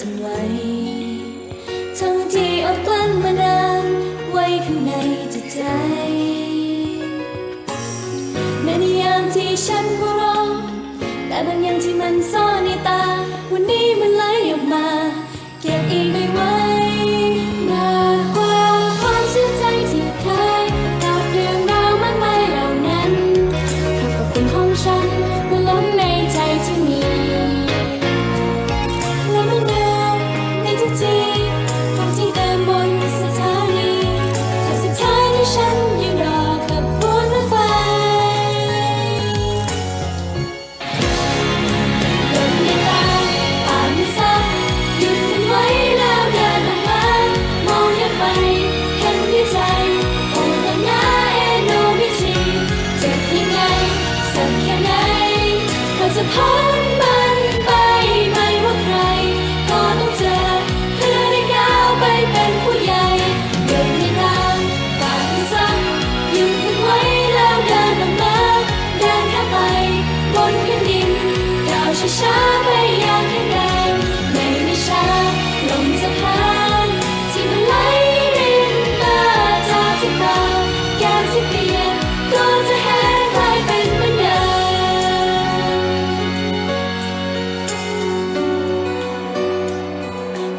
สั่นไหวทั้งที่อดกลั้นมานานไว้ข้างในจิตใจในนิยามที่ฉันก็ร้อแต่บางอย่างที่มันซ่อน ชาไปยางแข็งแรไม่มีชาลมสะพานที่มันไหลรินมาจากที่ตาแก้ที่เปลี่ยนก็จะแห้งกเป็นเมือน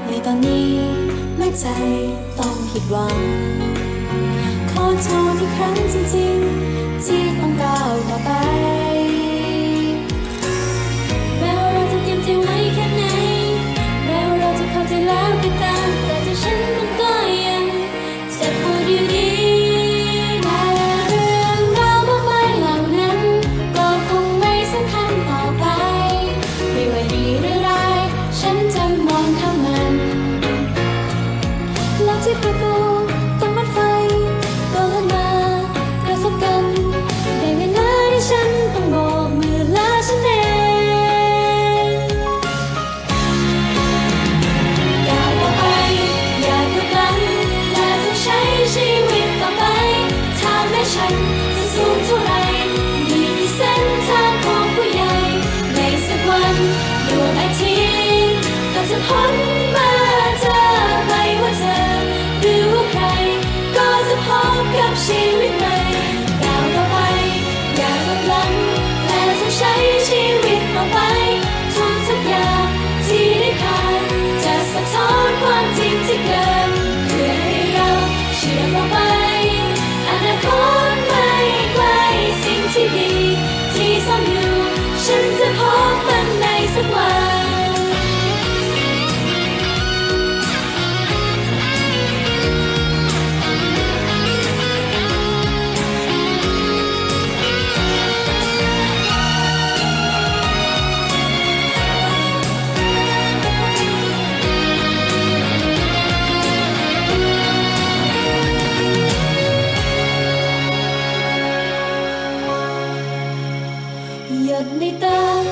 ในตอนนี้ไม่ใจต้องผิดหวัง ขอโทษอีกครั้งจริงๆ ที่ต้องก้าวต่อไป gần đi ta